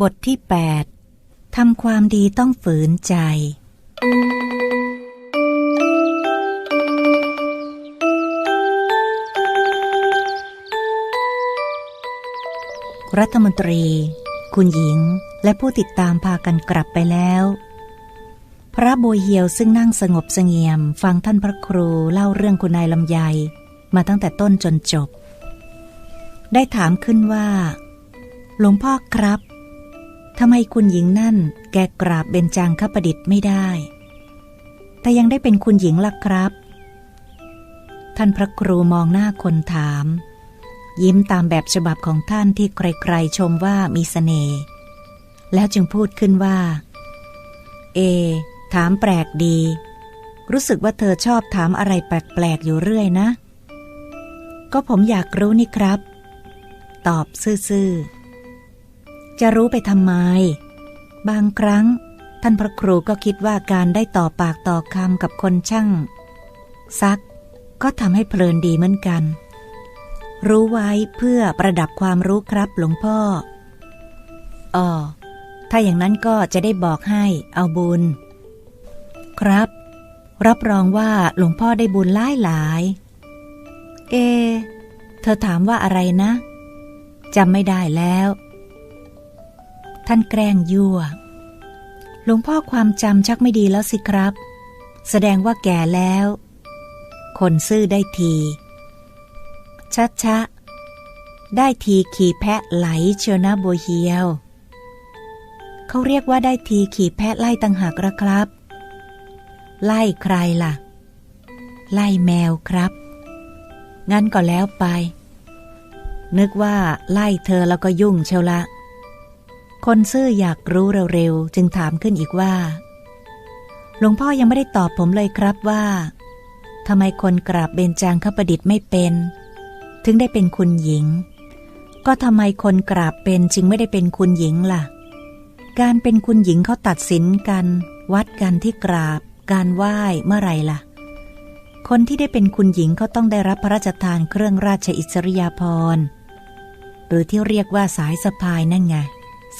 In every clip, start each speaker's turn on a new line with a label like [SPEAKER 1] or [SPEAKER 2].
[SPEAKER 1] บทที่ 8 ทำความดีต้องฝืนใจ รัฐมนตรี คุณหญิงและผู้ติดตามพากันกลับไปแล้ว พระโบยเฮียวซึ่งนั่งสงบเสงี่ยม ฟังท่านพระครูเล่าเรื่องคุณนายลำไย มาตั้งแต่ต้นจนจบ ได้ถามขึ้นว่า หลวงพ่อครับ ทำไมคุณหญิงนั่นแกกราบเบญจางคประดิษฐ์ไม่ได้ แต่ยังได้เป็นคุณหญิงล่ะครับ ท่านพระครูมองหน้าคนถาม ยิ้มตามแบบฉบับของท่านที่ใครๆชมว่ามีสเสน่ห์แล้วจึงพูดขึ้นว่า เอ ถามแปลกดี รู้สึกว่าเธอชอบถามอะไรแปลกๆอยู่เรื่อยนะ ก็ผมอยากรู้นี่ครับ ตอบซื่อๆ จะรู้ไปทำไม บางครั้ง ท่านพระครูก็คิดว่าการได้ต่อปากต่อคำกับคนช่าง ซัก ก็ทำให้เพลินดีเหมือนกัน รู้ไว้เพื่อประดับความรู้ครับหลวงพ่ออ๋อถ้าอย่างนั้นก็จะได้บอกให้เอาบุญ ครับ รับรองว่าหลวงพ่อได้บุญหลายหลาย เอ เธอถามว่าอะไรนะจำไม่ได้แล้ว ท่านแกล้งยั่ว หลวงพ่อความจำชักไม่ดีแล้วสิครับ แสดงว่าแก่แล้ว คนซื่อได้ทีชัดชะได้ทีขี่แพะไหลเชียวนะโบวเฮียว เขาเรียกว่าได้ทีขี่แพะไล่ตังหากระครับ ไล่ใครล่ะ ไล่แมวครับ งั้นก็แล้วไป นึกว่าไล่เธอแล้วก็ยุ่งเชียวละ คนซื่ออยากรู้เร็วๆ จึงถามขึ้นอีกว่า หลวงพ่อยังไม่ได้ตอบผมเลยครับว่าทำไมคนกราบเบญจางคประดิษฐ์ไม่เป็น ถึงได้เป็นคุณหญิง ก็ทำไมคนกราบเป็นจึงไม่ได้เป็นคุณหญิงล่ะ การเป็นคุณหญิงเขาตัดสินกัน วัดกันที่กราบ การไหว้เมื่อไรล่ะ คนที่ได้เป็นคุณหญิงเขาต้องได้รับพระราชทานเครื่องราชอิสริยาภรณ์ หรือที่เรียกว่าสายสะพายนั่นไง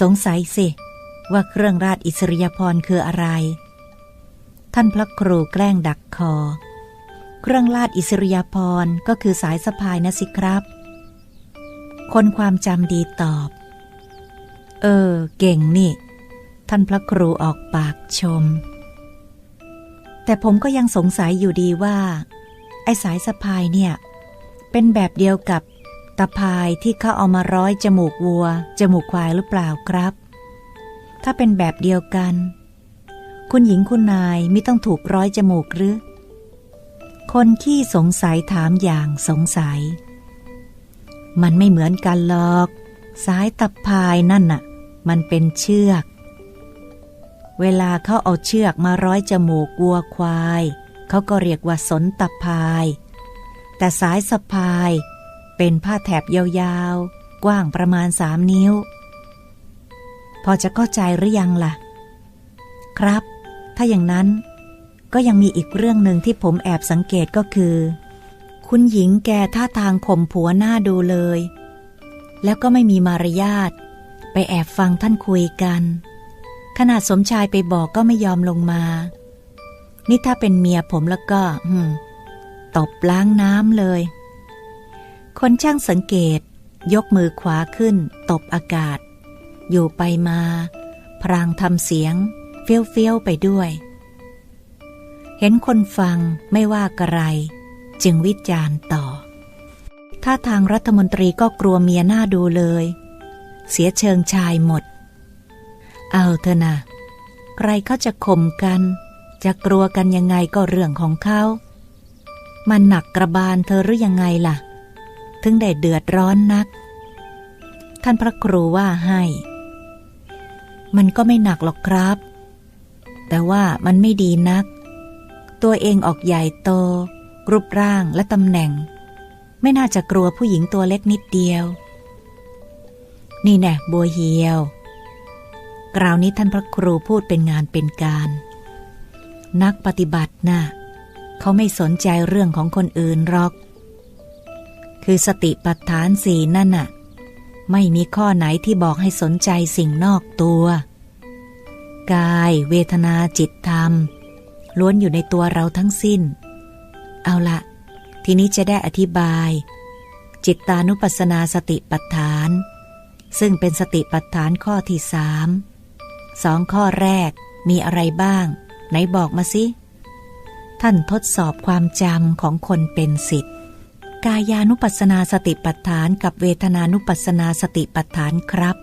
[SPEAKER 1] สงสัยสิ ว่าเครื่องราชอิสริยาภรคืออะไร ท่านพระครูแกล้งดักคอ เครื่องราชอิสริยาภรก็คือสายสะพายนะสิครับ คนความจำดีตอบ เออ เก่งนี่ ท่านพระครูออกปากชม แต่ผมก็ยังสงสัยอยู่ดีว่า ไอ้สายสะพายเนี่ย เป็นแบบเดียวกับ ตะพายที่เขาเอามาร้อยจมูกวัว จมูกควายหรือเปล่าครับ ถ้าเป็นแบบเดียวกัน คุณหญิงคุณนายไม่ต้องถูกร้อยจมูกหรือ คนขี้สงสัยถามอย่างสงสัย มันไม่เหมือนกันหรอก สายตะพายนั่นน่ะ มันเป็นเชือก เวลาเขาเอาเชือกมาร้อยจมูกวัวควาย เขาก็เรียกว่าสนตะพาย แต่สายสะพาย เป็นผ้าแถบยาวๆ กว้างประมาณสามนิ้ว พอจะเข้าใจหรือยังล่ะ ครับ ถ้าอย่างนั้น ก็ยังมีอีกเรื่องหนึ่งที่ผมแอบสังเกตก็คือ คุณหญิงแกท่าทางข่มผัวหน้าดูเลย แล้วก็ไม่มีมารยาท ไปแอบฟังท่านคุยกัน ขนาดสมชายไปบอกก็ไม่ยอมลงมา นี่ถ้าเป็นเมียผมแล้วก็ตบล้างน้ำเลย คนช่างสังเกต ยกมือขวาขึ้น ตบอากาศ อยู่ไปมา พรางทำเสียง เฟี้ยวเฟี้ยวไปด้วย เห็นคนฟังไม่ว่ากระไร จึงวิจารณ์ต่อ ถ้าทางรัฐมนตรีก็กลัวเมียหน้าดูเลย เสียเชิงชายหมด เอาเถอะนะใครเขาจะข่มกัน จะกลัวกันยังไงก็เรื่องของเขา มันหนักกระบาลเธอหรือยังไงล่ะ ถึงได้เดือดร้อนนัก ท่านพระครูว่าให้ มันก็ไม่หนักหรอกครับ แต่ว่ามันไม่ดีนัก ตัวเองออกใหญ่โต รูปร่างและตำแหน่ง ไม่น่าจะกลัวผู้หญิงตัวเล็กนิดเดียว นี่แน่บัวเหียวกล่าวนี้ท่านพระครูพูดเป็นงานเป็นการ นักปฏิบัตินะ่ะเขาไม่สนใจเรื่องของคนอื่นหรอก คือสติปัฏฐานสีนั่นน่ะ ไม่มีข้อไหนที่บอกให้สนใจสิ่งนอกตัว กาย เวทนาจิตธรรม ล้วนอยู่ในตัวเราทั้งสิ้น เอาละทีนี้จะได้อธิบาย จิตตานุปัสสนาสติปัฏฐาน ซึ่งเป็นสติปัฏฐานข้อที่สามสองข้อแรกมีอะไรบ้าง ไหนบอกมาสิ ท่านทดสอบความจำของคนเป็นสิทธิ์ กายานุปัสนาสติปัฏฐานกับเวทนานุปัสนาสติปัฏฐานครับ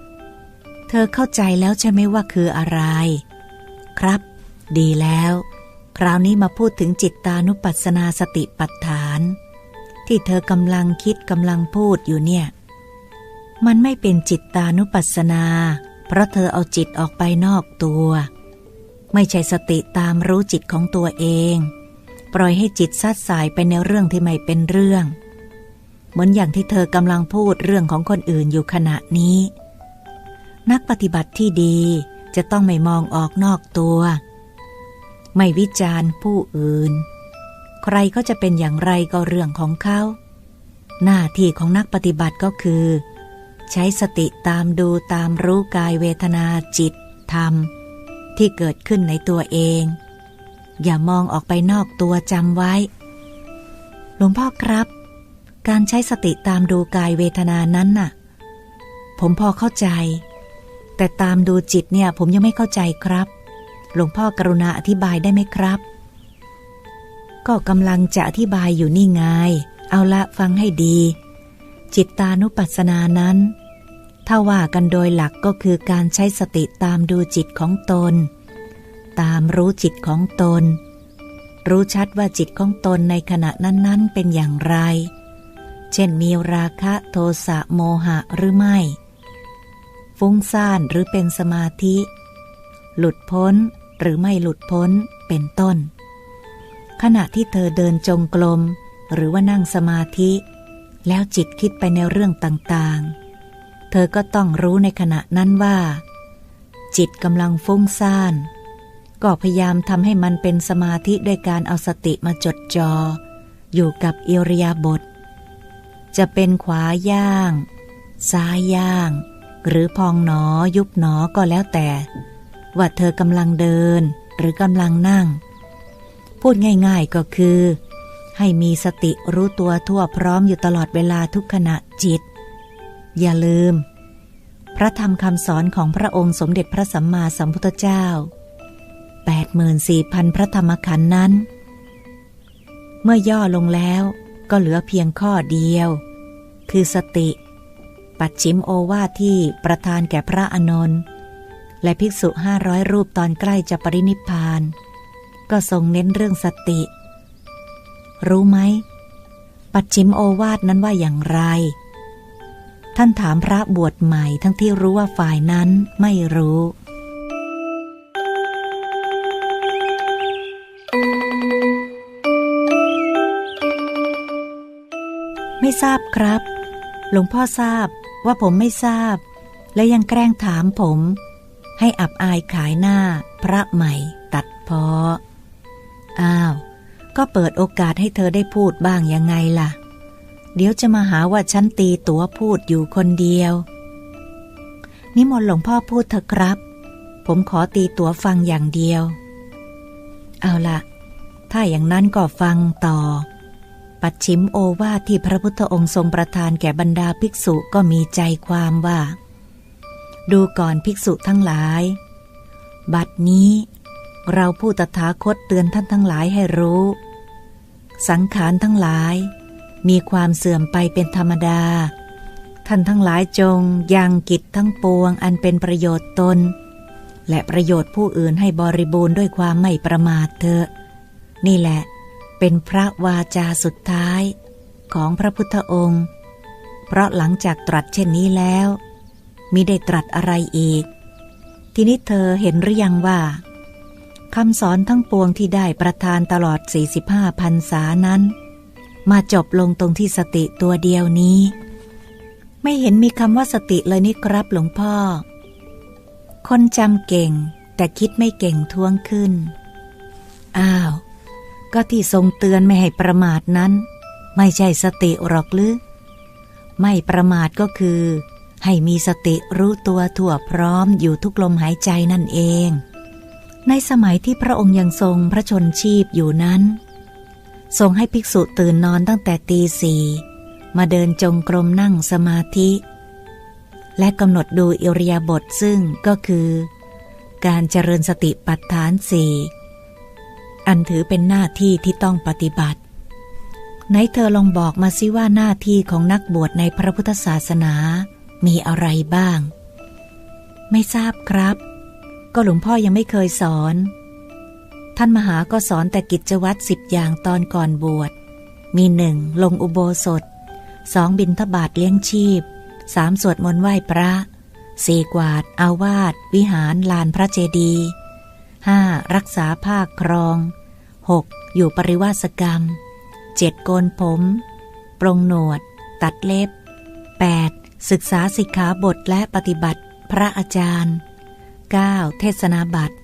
[SPEAKER 1] เธอเข้าใจแล้วใช่ไหมว่าคืออะไร ครับ ดีแล้ว คราวนี้มาพูดถึงจิตตานุปัสนาสติปัฏฐาน ที่เธอกำลังคิดกำลังพูดอยู่เนี่ย มันไม่เป็นจิตตานุปัสนา เพราะเธอเอาจิตออกไปนอกตัว ไม่ใช่สติตามรู้จิตของตัวเองปล่อยให้จิตซัดสายไปในเรื่องที่ไม่เป็นเรื่อง เหมือนอย่างที่เธอกำลังพูดเรื่องของคนอื่นอยู่ขณะนี้ นักปฏิบัติที่ดีจะต้องไม่มองออกนอกตัว ไม่วิจารณ์ผู้อื่น ใครก็จะเป็นอย่างไรก็เรื่องของเขา หน้าที่ของนักปฏิบัติก็คือ ใช้สติตามดูตามรู้กายเวทนาจิต ธรรม ที่เกิดขึ้นในตัวเอง อย่ามองออกไปนอกตัวจำไว้ หลวงพ่อครับ การใช้สติตามดูกายเวทนานั้นน่ะ ผมพอเข้าใจ แต่ตามดูจิตเนี่ยผมยังไม่เข้าใจครับ หลวงพ่อกรุณาอธิบายได้ไหมครับ ก็กำลังจะอธิบายอยู่นี่ไง เอาละฟังให้ดี จิตตานุปัสสนานั้น ถ้าว่ากันโดยหลักก็คือการใช้สติตามดูจิตของตน ตามรู้จิตของตน รู้ชัดว่าจิตของตนในขณะนั้น ๆ เป็นอย่างไร เช่นมีราคะโทสะโมหะหรือไม่ ฟุ้งซ่านหรือเป็นสมาธิ หลุดพ้นหรือไม่หลุดพ้นเป็นต้น ขณะที่เธอเดินจงกรมหรือว่านั่งสมาธิ แล้วจิตคิดไปในเรื่องต่างๆ เธอก็ต้องรู้ในขณะนั้นว่า จิตกำลังฟุ้งซ่าน ก็พยายามทำให้มันเป็นสมาธิด้วยการเอาสติมาจดจออยู่กับอิริยาบถ จะเป็นขวาย่าง ซ้ายย่าง หรือพองหนอยุบหนอก็แล้วแต่ ว่าเธอกำลังเดินหรือกำลังนั่ง พูดง่ายๆก็คือ ให้มีสติรู้ตัวทั่วพร้อมอยู่ตลอดเวลาทุกขณะจิต อย่าลืม พระธรรมคำสอนของพระองค์สมเด็จพระสัมมาสัมพุทธเจ้า 84,000 พระธรรมขันธ์นั้น เมื่อย่อลงแล้วก็เหลือเพียงข้อเดียว คือสติ ปัดชิมโอวาทที่ประทานแก่พระอนนท์และภิกษุห้าร้อยรูปตอนใกล้จะปรินิพาน ก็ทรงเน้นเรื่องสติ รู้ไหม ปัดชิมโอวาทนั้นว่าอย่างไร ท่านถามพระบวชใหม่ทั้งที่รู้ว่าฝ่ายนั้นไม่รู้ไม่ทราบครับ หลวงพ่อทราบว่าผมไม่ทราบ และยังแกล้งถามผม ให้อับอายขายหน้าพระใหม่ตัดพออ้าว ก็เปิดโอกาสให้เธอได้พูดบ้างยังไงล่ะ เดี๋ยวจะมาหาว่าฉันตีตัวพูดอยู่คนเดียว นิมนต์หลวงพ่อพูดเถอะครับ ผมขอตีตัวฟังอย่างเดียว เอาละถ้าอย่างนั้นก็ฟังต่อ ปัดชิมโอวาทที่พระพุทธองค์ทรงประทานแก่บรรดาภิกษุก็มีใจความว่า ดูก่อนภิกษุทั้งหลาย บัดนี้ เราผู้ตถาคตเตือนท่านทั้งหลายให้รู้ สังขารทั้งหลาย มีความเสื่อมไปเป็นธรรมดา ท่านทั้งหลายจงยังกิจทั้งปวงอันเป็นประโยชน์ตน และประโยชน์ผู้อื่นให้บริบูรณ์ด้วยความไม่ประมาทเถอะ นี่แหละเเป็นพระวาจาสุดท้ายของพระพุทธองค์ เพราะหลังจากตรัสเช่นนี้แล้วมิได้ตรัสอะไรอีก ทีนี้เธอเห็นหรือยังว่าคำสอนทั้งปวงที่ได้ประทานตลอด 45พันษานั้น มาจบลงตรงที่สติตัวเดียวนี้ ไม่เห็นมีคำว่าสติเลยนี่ครับหลวงพ่อ คนจำเก่งแต่คิดไม่เก่งท้วงขึ้น อ้าว ก็ที่ทรงเตือนไม่ให้ประมาทนั้น ไม่ใช่สติหรอกหรือไม่ประมาทก็คือ ให้มีสติรู้ตัวทั่วพร้อมอยู่ทุกลมหายใจนั่นเอง ในสมัยที่พระองค์ยังทรงพระชนชีพอยู่นั้น ทรงให้ภิกษุตื่นนอนตั้งแต่ตีสี่มาเดินจงกรมนั่งสมาธิ และกำหนดดูอิริยาบถซึ่งก็คือ การเจริญสติปัฏฐานสี่ อันถือเป็นหน้าที่ที่ต้องปฏิบัติ ไหนเธอลองบอกมาสิว่าหน้าที่ของนักบวชในพระพุทธศาสนามีอะไรบ้าง ไม่ทราบครับ ก็หลวงพ่อยังไม่เคยสอน ท่านมหาก็สอนแต่กิจวัตรสิบอย่างตอนก่อนบวช มีหนึ่งลงอุโบสถสองบินทบาทเลี้ยงชีพสามสวดมนต์ไหว้พระสี่กวาด อาวาสวิหารลานพระเจดีย์ ห้ารักษาผ้าครองหกอยู่ปริวาสกรรมเจ็ดโกนผม ปรงหนวด ตัดเล็บ 8. ศึกษาสิกขาบทและปฏิบัติ พระอาจารย์ 9. เทศนาบัตร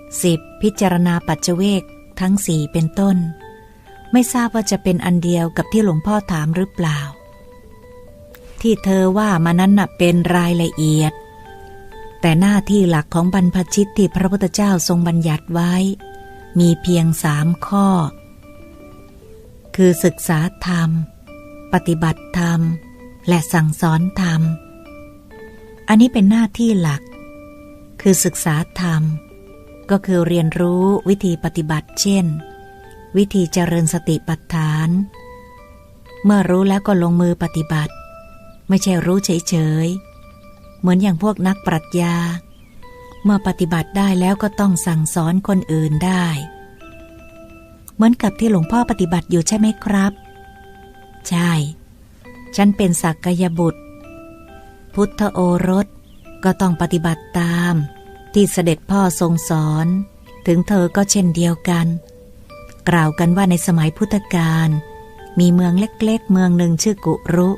[SPEAKER 1] 10. พิจารณาปัจเจเวกทั้งสี่เป็นต้น ไม่ทราบว่าจะเป็นอันเดียวกับที่หลวงพ่อถามหรือเปล่า ที่เธอว่ามานั้นน่ะเป็นรายละเอียด แต่หน้าที่หลักของบรรพชิตที่พระพุทธเจ้าทรงบัญญัติไว้ มีเพียงสามข้อ คือศึกษาธรรม ปฏิบัติธรรม และสั่งสอนธรรม อันนี้เป็นหน้าที่หลัก คือศึกษาธรรม ก็คือเรียนรู้วิธีปฏิบัติเช่น วิธีเจริญสติปัฏฐาน เมื่อรู้แล้วก็ลงมือปฏิบัติ ไม่ใช่รู้เฉยๆ เหมือนอย่างพวกนักปรัชญา เมื่อปฏิบัติได้แล้วก็ต้องสั่งสอนคนอื่นได้ เหมือนกับที่หลวงพ่อปฏิบัติอยู่ใช่ไหมครับ ใช่ ฉันเป็นสักกยบุตร พุทธโอรสก็ต้องปฏิบัติตาม ที่เสด็จพ่อทรงสอน ถึงเธอก็เช่นเดียวกัน กล่าวกันว่าในสมัยพุทธกาลมีเมืองเล็กๆ เมืองหนึ่งชื่อกุรุ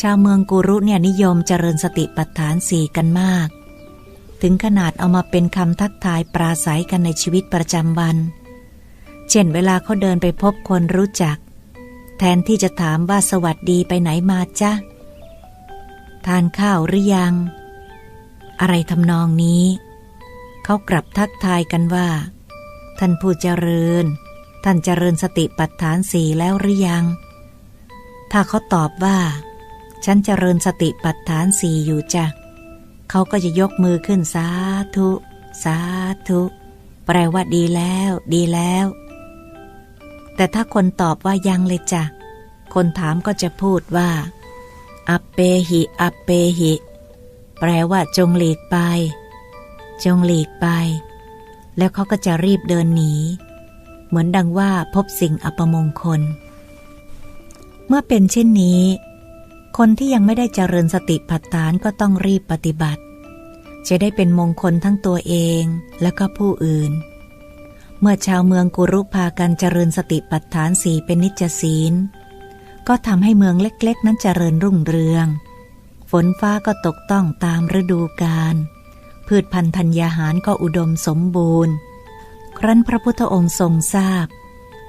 [SPEAKER 1] ชาวเมืองกุรุเนี่ยนิยมเจริญสติปัฏฐานสี่กันมาก ถึงขนาดเอามาเป็นคำทักทายปราศัยกันในชีวิตประจำวัน เช่นเวลาเขาเดินไปพบคนรู้จัก แทนที่จะถามว่าสวัสดีไปไหนมาจ้ะทานข้าวหรือยัง อะไรทำนองนี้ เขากลับทักทายกันว่า ท่านผู้เจริญ ท่านเจริญสติปัฏฐานสี่แล้วหรือยัง ถ้าเขาตอบว่า ฉันเจริญสติปัฏฐานสี่อยู่จ้ะเขาก็จะยกมือขึ้นสาธุ สาธุ แปลว่าดีแล้ว ดีแล้ว แต่ถ้าคนตอบว่ายังเลยจ้ะคนถามก็จะพูดว่า อัปเปหิ อัปเปหิ แปลว่าจงหลีกไป จงหลีกไป แล้วเขาก็จะรีบเดินหนี เหมือนดังว่าพบสิ่งอัปมงคล เมื่อเป็นเช่นนี้ คนที่ยังไม่ได้เจริญสติปัฏฐานก็ต้องรีบปฏิบัติ จะได้เป็นมงคลทั้งตัวเองและก็ผู้อื่น เมื่อชาวเมืองกุรุพากันเจริญสติปัฏฐานสีเป็นนิจศีล ก็ทำให้เมืองเล็กๆ นั้นเจริญรุ่งเรือง ฝนฟ้าก็ตกต้องตามฤดูกาลพืชพันธุ์ธัญญาหารก็อุดมสมบูรณ์ ครั้นพระพุทธองค์ทรงทราบ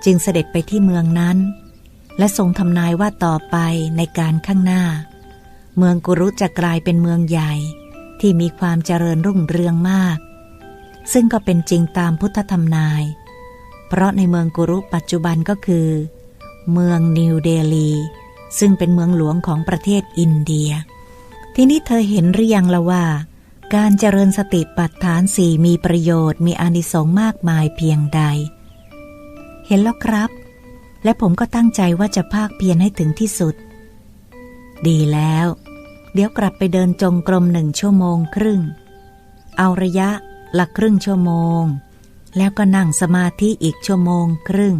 [SPEAKER 1] จึงเสด็จไปที่เมืองนั้น และทรงทำนายว่าต่อไปในการข้างหน้า เมืองกุรุจะกลายเป็นเมืองใหญ่ที่มีความเจริญรุ่งเรืองมาก ซึ่งก็เป็นจริงตามพุทธธรรมนาย เพราะในเมืองกุรุปัจจุบันก็คือ เมืองนิวเดลี ซึ่งเป็นเมืองหลวงของประเทศอินเดีย ทีนี้เธอเห็นหรือยังละว่า การเจริญสติปัฏฐานสี่มีประโยชน์มีอานิสงส์มากมายเพียงใด เห็นแล้วครับ และผมก็ตั้งใจว่าจะภาคเพียรให้ถึงที่สุด ดีแล้ว เดี๋ยวกลับไปเดินจงกรมหนึ่งชั่วโมงครึ่ง เอาระยะละครึ่งชั่วโมง แล้วก็นั่งสมาธิอีกชั่วโมงครึ่ง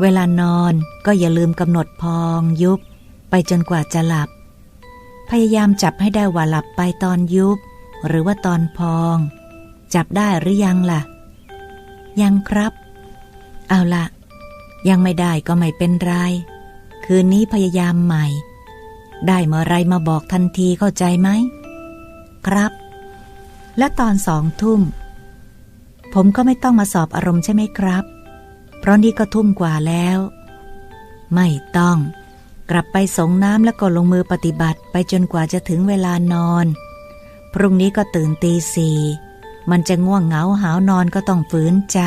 [SPEAKER 1] เวลานอนก็อย่าลืมกำหนดพองยุบ ไปจนกว่าจะหลับ พยายามจับให้ได้ว่าหลับไปตอนยุบ หรือว่าตอนพอง จับได้หรือยังล่ะ ยังครับ เอาละ ยังไม่ได้ก็ไม่เป็นไร คืนนี้พยายามใหม่ ได้เมื่อไรมาบอกทันทีเข้าใจไหม ครับ และตอนสองทุ่ม ผมก็ไม่ต้องมาสอบอารมณ์ใช่ไหมครับ เพราะนี่ก็ทุ่มกว่าแล้ว ไม่ต้อง กลับไปสงน้ำแล้วก็ลงมือปฏิบัติไปจนกว่าจะถึงเวลานอน พรุ่งนี้ก็ตื่นตีสี่มันจะง่วงเหงาหาวนอนก็ต้องฝืนใจ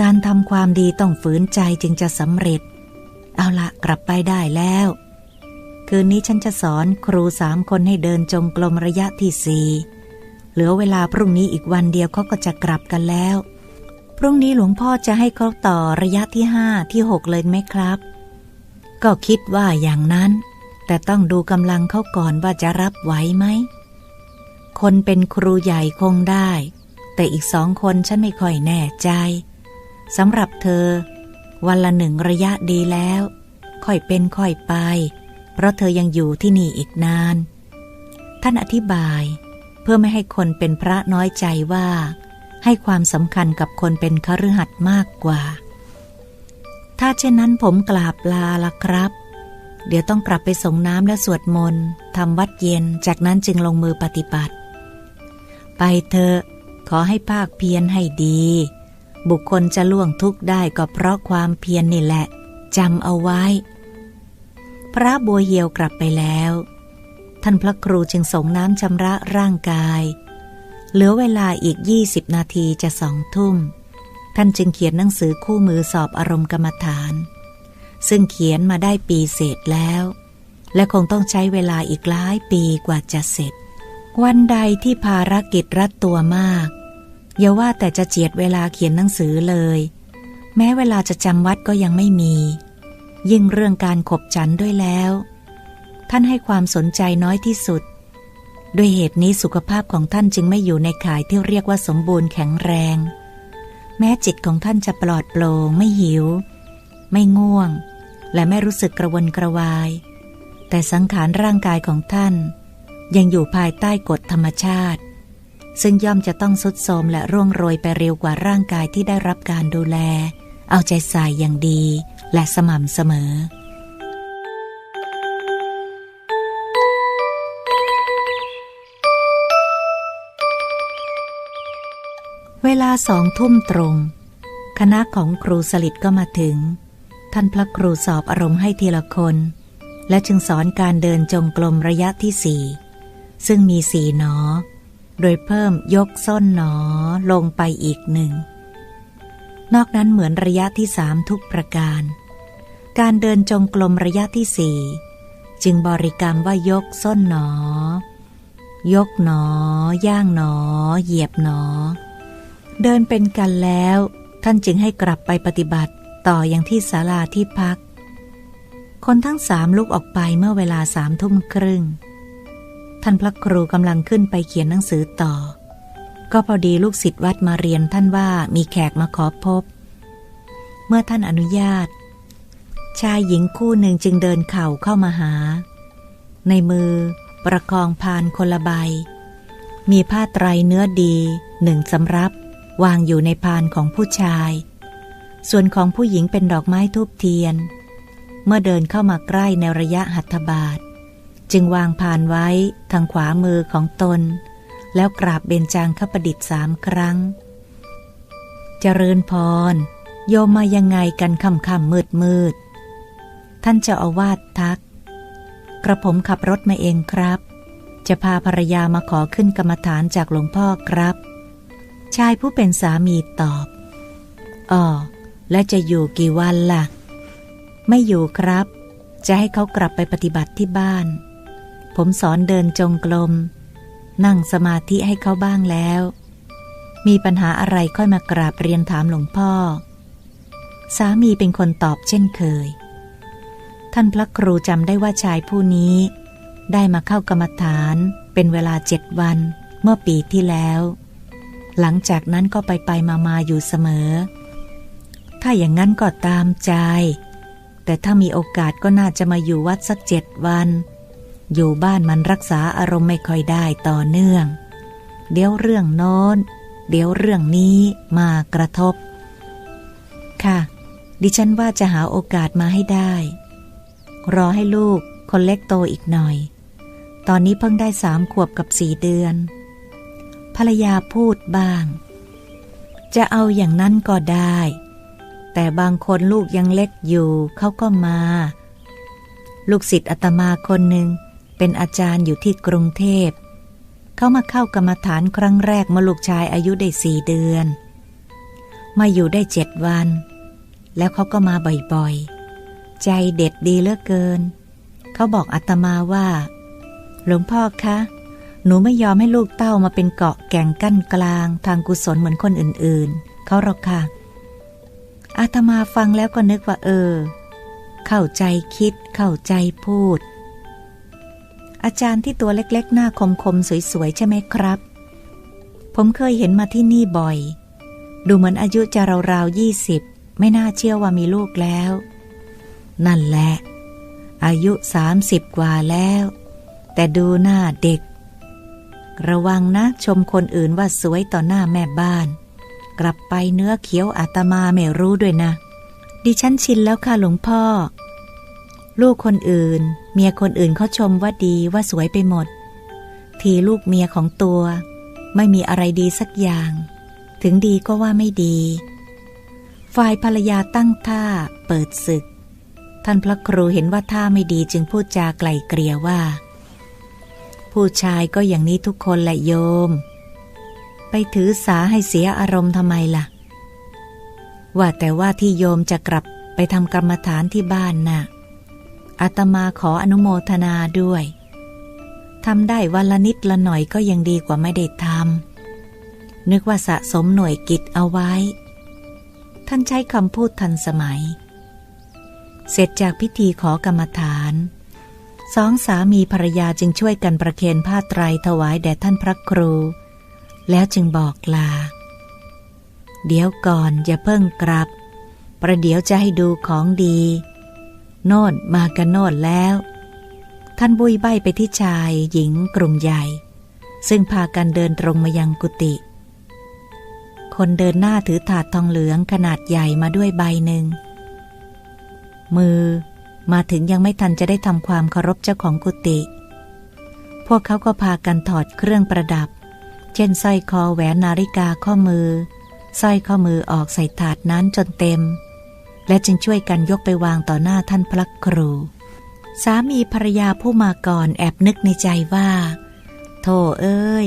[SPEAKER 1] การทำความดีต้องฝืนใจจึงจะสำเร็จ เอาละกลับไปได้แล้ว คืนนี้ฉันจะสอนครูสามคนให้เดินจงกรมระยะที่สี่เหลือเวลาพรุ่งนี้อีกวันเดียวเขาก็จะกลับกันแล้ว พรุ่งนี้หลวงพ่อจะให้เขาต่อระยะที่ห้าที่หกเลยไหมครับ ก็คิดว่าอย่างนั้น แต่ต้องดูกำลังเขาก่อนว่าจะรับไหวไหม คนเป็นครูใหญ่คงได้ แต่อีกสองคนฉันไม่ค่อยแน่ใจ สำหรับเธอ วันละหนึ่งระยะดีแล้ว ค่อยเป็นค่อยไป เพราะเธอยังอยู่ที่นี่อีกนาน ท่านอธิบายเพื่อไม่ให้คนเป็นพระน้อยใจว่า ให้ความสำคัญกับคนเป็นคฤหัสถ์มากกว่า ถ้าเช่นนั้นผมกราบลาละครับ เดี๋ยวต้องกลับไปส่งน้ำและสวดมนต์ทำวัดเย็นจากนั้นจึงลงมือปฏิบัติ ไปเถอะขอให้ภาคเพียรให้ดี บุคคลจะล่วงทุกข์ได้ก็เพราะความเพียรนนี่แหละจำเอาไว้ พระบัวเหียวกลับไปแล้ว ท่านพระครูจึงส่งน้ำชำระร่างกาย เหลือเวลาอีกยี่สิบนาทีจะสองทุ่ม ท่านจึงเขียนหนังสือคู่มือสอบอารมณ์กรรมฐาน ซึ่งเขียนมาได้ปีเศษแล้ว และคงต้องใช้เวลาอีกหลายปีกว่าจะเสร็จ วันใดที่ภารกิจรัดตัวมาก อย่าว่าแต่จะเจียดเวลาเขียนหนังสือเลย แม้เวลาจะจำวัดก็ยังไม่มี ยิ่งเรื่องการขบฉันด้วยแล้ว ท่านให้ความสนใจน้อยที่สุด ด้วยเหตุนี้สุขภาพของท่านจึงไม่อยู่ในข่ายที่เรียกว่าสมบูรณ์แข็งแรง แม้จิตของท่านจะปลอดโปร่งไม่หิว ไม่ง่วง และไม่รู้สึกกระวนกระวาย แต่สังขารร่างกายของท่าน ยังอยู่ภายใต้กฎธรรมชาติ ซึ่งย่อมจะต้องสุดโทมและร่วงโรยไปเร็วกว่าร่างกายที่ได้รับการดูแล เอาใจใส่อย่างดีและสม่ำเสมอ เวลาสองทุ่มตรง คณะของครูสลิดก็มาถึง ท่านพระครูสอบอารมณ์ให้ทีละคน และจึงสอนการเดินจงกรมระยะที่สี่ซึ่งมีสี่หนอ โดยเพิ่มยกส้นหนอลงไปอีกหนึ่ง นอกนั้นเหมือนระยะที่สามทุกประการ การเดินจงกรมระยะที่สี่จึงบริกรรมว่ายกส้นหนอ ยกหนอย่างหนอ เหยียบหนอ เดินเป็นกันแล้ว ท่านจึงให้กลับไปปฏิบัติต่ออย่างที่ศาลาที่พัก คนทั้งสามลุกออกไปเมื่อเวลาสามทุ่มครึ่ง ท่านพระครูกำลังขึ้นไปเขียนหนังสือต่อ ก็พอดีลูกศิษย์วัดมาเรียนท่านว่ามีแขกมาขอพบ เมื่อท่านอนุญาต ชายหญิงคู่หนึ่งจึงเดินเข่าเข้ามาหา ในมือประคองพานคนละใบ มีผ้าไตรเนื้อดีหนึ่งสำรับ วางอยู่ในพานของผู้ชาย ส่วนของผู้หญิงเป็นดอกไม้ทูบเทียน เมื่อเดินเข้ามาใกล้ในระยะหัตถบาท จึงวางพานไว้ทางขวามือของตน แล้วกราบเบญจางคประดิษฐ์สามครั้ง เจริญพร โยมมายังไงกันค่ำค่ำมืดมืด ท่านเจ้าอาวาสทัก กระผมขับรถมาเองครับ จะพาภรรยามาขอขึ้นกรรมฐานจากหลวงพ่อครับ ชายผู้เป็นสามีตอบอ๋อและจะอยู่กี่วันล่ะ ไม่อยู่ครับ จะให้เขากลับไปปฏิบัติที่บ้าน ผมสอนเดินจงกรม นั่งสมาธิให้เขาบ้างแล้ว มีปัญหาอะไรค่อยมากราบเรียนถามหลวงพ่อ สามีเป็นคนตอบเช่นเคย ท่านพระครูจำได้ว่าชายผู้นี้ ได้มาเข้ากรรมฐานเป็นเวลาเจ็ดวันเมื่อปีที่แล้ว หลังจากนั้นก็ไปไปมามาอยู่เสมอ ถ้าอย่างนั้นก็ตามใจ แต่ถ้ามีโอกาสก็น่าจะมาอยู่วัดสักเจ็ดวัน อยู่บ้านมันรักษาอารมณ์ไม่ค่อยได้ต่อเนื่อง เดี๋ยวเรื่องโน้น เดี๋ยวเรื่องนี้มากระทบ ค่ะ ดิฉันว่าจะหาโอกาสมาให้ได้ รอให้ลูกคนเล็กโตอีกหน่อย ตอนนี้เพิ่งได้สามขวบกับสี่เดือน ภรรยาพูดบ้าง จะเอาอย่างนั้นก็ได้ แต่บางคนลูกยังเล็กอยู่เขาก็มา ลูกศิษย์อาตมาคนหนึ่ง เป็นอาจารย์อยู่ที่กรุงเทพ เขามาเข้ากรรมฐานครั้งแรกเมื่อลูกชายอายุได้สี่เดือน มาอยู่ได้เจ็ดวัน แล้วเขาก็มาบ่อยๆ ใจเด็ดดีเหลือเกิน เขาบอกอาตมาว่า หลวงพ่อคะ หนูไม่ยอมให้ลูกเต้ามาเป็นเกาะแก่งกั้นกลาง ทางกุศลเหมือนคนอื่นๆ เขาหรอกค่ะ อาตมาฟังแล้วก็นึกว่าเออ เข้าใจคิดเข้าใจพูด อาจารย์ที่ตัวเล็กๆ หน้าคมๆ สวยๆ ใช่ไหมครับ ผมเคยเห็นมาที่นี่บ่อย ดูเหมือนอายุจะราวๆยี่สิบไม่น่าเชื่อว่ามีลูกแล้ว นั่นแหละ อายุสามสิบกว่าแล้ว แต่ดูหน้าเด็ก ระวังนะชมคนอื่นว่าสวยต่อหน้าแม่บ้าน กลับไปเนื้อเขียวอาตมาไม่รู้ด้วยนะ ดิฉันชินแล้วค่ะหลวงพ่อ ลูกคนอื่น เมียคนอื่นเขาชมว่าดีว่าสวยไปหมด ทีลูกเมียของตัว ไม่มีอะไรดีสักอย่าง ถึงดีก็ว่าไม่ดี ฝ่ายภรรยาตั้งท่าเปิดศึก ท่านพระครูเห็นว่าท่าไม่ดีจึงพูดจาไกล่เกลี่ยว่า ผู้ชายก็อย่างนี้ทุกคนแหละโยม ไปถือสาให้เสียอารมณ์ทำไมล่ะ ว่าแต่ว่าที่โยมจะกลับไปทำกรรมฐานที่บ้านน่ะ อาตมาขออนุโมทนาด้วยทำได้วันละนิดละหน่อยก็ยังดีกว่าไม่ได้ทำนึกว่าสะสมหน่วยกิจเอาไว้ ท่านใช้คำพูดทันสมัย เสร็จจากพิธีขอกรรมฐาน สองสามีภรรยาจึงช่วยกันประเคนผ้าไตรถวายแด่ท่านพระครู แล้วจึงบอกลา เดี๋ยวก่อนอย่าเพิ่งกลับ ประเดี๋ยวจะให้ดูของดี โน่นมากันโน่นแล้ว ท่านบุยใบไปที่ชายหญิงกลุ่มใหญ่ ซึ่งพากันเดินตรงมายังกุฏิคนเดินหน้าถือถาดทองเหลืองขนาดใหญ่มาด้วยใบหนึ่ง มือมาถึงยังไม่ทันจะได้ทำความเคารพเจ้าของกุฏิพวกเขาก็พากันถอดเครื่องประดับ เช่นสร้อยคอแหวนนาฬิกาข้อมือสร้อยข้อมือออกใส่ถาดนั้นจนเต็ม และจึงช่วยกันยกไปวางต่อหน้าท่านพระครู สามีภรรยาผู้มาก่อนแอบนึกในใจว่า โธ่เอ้ย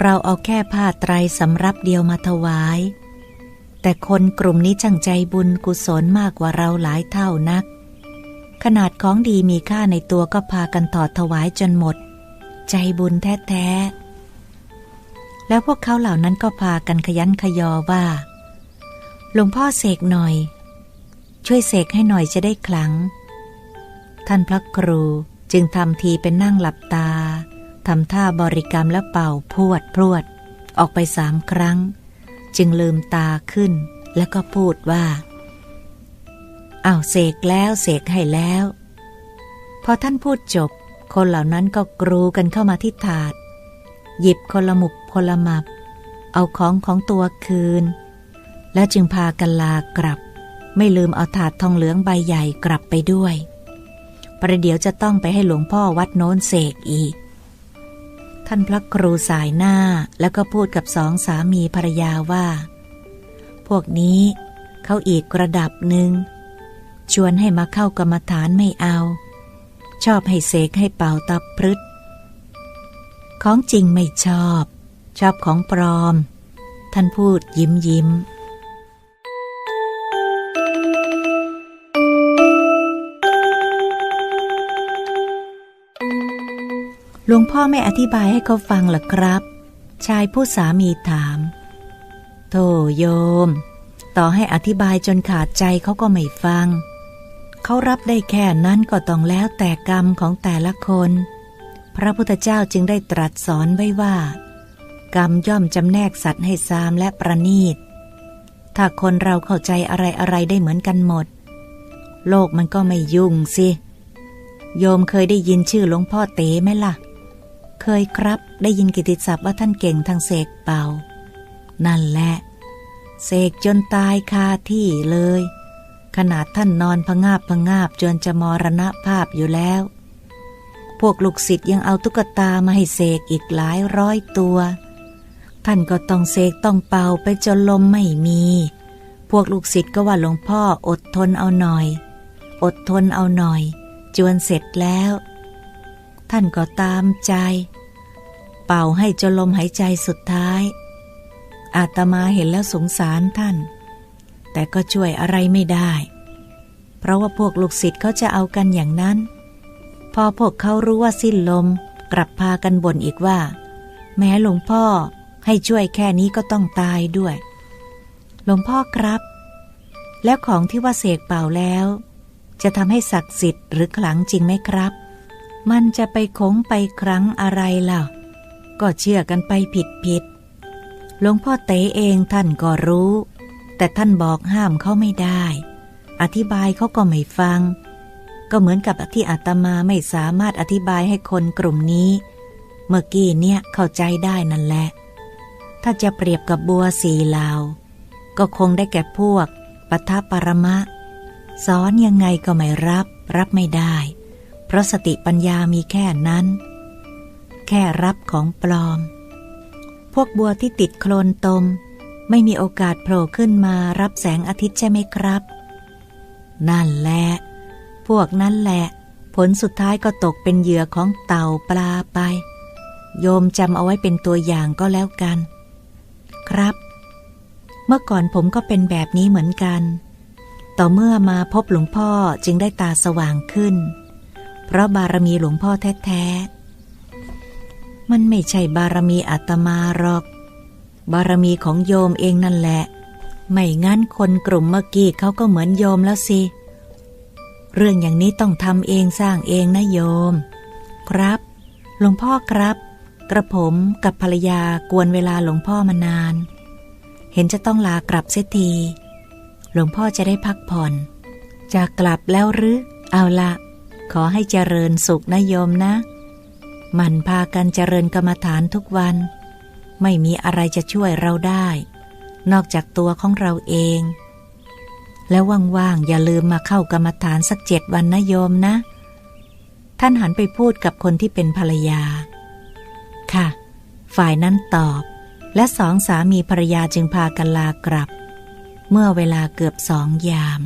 [SPEAKER 1] เราเอาแค่ผ้าไตรสำรับเดียวมาถวาย แต่คนกลุ่มนี้จังใจบุญกุศลมากกว่าเราหลายเท่านัก ขนาดของดีมีค่าในตัวก็พากันถอดถวายจนหมด ใจบุญแท้ๆแล้วพวกเขาเหล่านั้นก็พากันขยันขยอว่า หลวงพ่อเสกหน่อย ช่วยเสกให้หน่อยจะได้คลัง ท่านพระครูจึงทำทีเป็นนั่งหลับตาทำท่าบริกรรมและเป่าพวดพรวด ออกไปสามครั้ง จึงลืมตาขึ้น แล้วก็พูดว่าอ้าวเสกแล้วเสกให้แล้ว พอท่านพูดจบ คนเหล่านั้นก็กรูกันเข้ามาที่ถาด หยิบคนละหมุบคนละมับ เอาของของตัวคืน แล้วจึงพากันลากลับ ไม่ลืมเอาถาดทองเหลืองใบใหญ่กลับไปด้วย ประเดี๋ยวจะต้องไปให้หลวงพ่อวัดโน้นเสกอีก ท่านพระครูสายหน้าแล้วก็พูดกับสองสามีภรรยาว่า พวกนี้เขาอีกระดับหนึ่ง ชวนให้มาเข้ากรรมฐานไม่เอา ชอบให้เสกให้เป่าตับพรึดของจริงไม่ชอบ ชอบของปลอม ท่านพูดยิ้มยิ้ม หลวงพ่อไม่อธิบายให้เขาฟังหรอครับ ชายผู้สามีถาม โธ่โยม ต่อให้อธิบายจนขาดใจเขาก็ไม่ฟัง เขารับได้แค่นั้นก็ต้องแล้วแต่กรรมของแต่ละคน พระพุทธเจ้าจึงได้ตรัสสอนไว้ว่า กรรมย่อมจำแนกสัตว์ให้ซามและประนีต ถ้าคนเราเข้าใจอะไรอะไรได้เหมือนกันหมด โลกมันก็ไม่ยุ่งสิโยมเคยได้ยินชื่อหลวงพ่อเต๋ไหมล่ะ เคยครับ ได้ยินกิติศัพท์ว่าท่านเก่งทางเสกเป่า นั่นแหละ เสกจนตายคาที่เลย ขนาดท่านนอนพงาบพงาบจนจะมรณภาพอยู่แล้ว พวกลูกศิษย์ยังเอาตุ๊กตามาให้เสกอีกหลายร้อยตัว ท่านก็ต้องเสกต้องเป่าไปจนลมไม่มี พวกลูกศิษย์ก็ว่าหลวงพ่ออดทนเอาหน่อย อดทนเอาหน่อย จวนเสร็จแล้วท่านก็ตามใจ ป่าให้จนลมหายใจสุดท้าย อาตมาเห็นแล้วสงสารท่าน แต่ก็ช่วยอะไรไม่ได้ เพราะว่าพวกลูกศิษย์เขาจะเอากันอย่างนั้น พอพวกเขารู้ว่าสิ้นลมกลับพากันบ่นอีกว่า แม้หลวงพ่อให้ช่วยแค่นี้ก็ต้องตายด้วย หลวงพ่อครับ แล้วของที่ว่าเสกเป่าแล้ว จะทำให้ศักดิ์สิทธิ์หรือขลังจริงไหมครับ มันจะไปคงไปครั้งอะไรล่ะ ก็เชื่อกันไปผิดผิดหลวงพ่อเต๋เองท่านก็รู้ แต่ท่านบอกห้ามเขาไม่ได้ อธิบายเขาก็ไม่ฟัง ก็เหมือนกับที่อาตมาไม่สามารถอธิบายให้คนกลุ่มนี้ เมื่อกี้เนี่ยเข้าใจได้นั่นแหละ ถ้าจะเปรียบกับบัวสีลาว ก็คงได้แก่พวกปัทปรมะ สอนยังไงก็ไม่รับ รับไม่ได้ เพราะสติปัญญามีแค่นั้น แค่รับของปลอม พวกบัวที่ติดโคลนตม ไม่มีโอกาสโผล่ขึ้นมารับแสงอาทิตย์ใช่ไหมครับ นั่นแหละ พวกนั้นแหละ ผลสุดท้ายก็ตกเป็นเหยื่อของเต่าปลาไป โยมจำเอาไว้เป็นตัวอย่างก็แล้วกัน ครับ เมื่อก่อนผมก็เป็นแบบนี้เหมือนกัน ต่อเมื่อมาพบหลวงพ่อจึงได้ตาสว่างขึ้น เพราะบารมีหลวงพ่อแท้ๆ มันไม่ใช่บารมีอาตมาหรอก บารมีของโยมเองนั่นแหละ ไม่งั้นคนกลุ่มเมื่อกี้เขาก็เหมือนโยมแล้วสิ เรื่องอย่างนี้ต้องทำเองสร้างเองนะโยม ครับ หลวงพ่อครับ กระผมกับภรรยากวนเวลาหลวงพ่อมานาน เห็นจะต้องลากลับเสียทีหลวงพ่อจะได้พักผ่อน จะกลับแล้วหรือ เอาละ ขอให้เจริญสุขนะโยมนะ มันพากันเจริญกรรมฐานทุกวัน ไม่มีอะไรจะช่วยเราได้ นอกจากตัวของเราเอง แล้วว่างๆอย่าลืมมาเข้ากรรมฐานสักเจ็ดวันนะโยมนะ ท่านหันไปพูดกับคนที่เป็นภรรยา ค่ะ ฝ่ายนั้นตอบ และสองสามีภรรยาจึงพากันลากลับ เมื่อเวลาเกือบสองยาม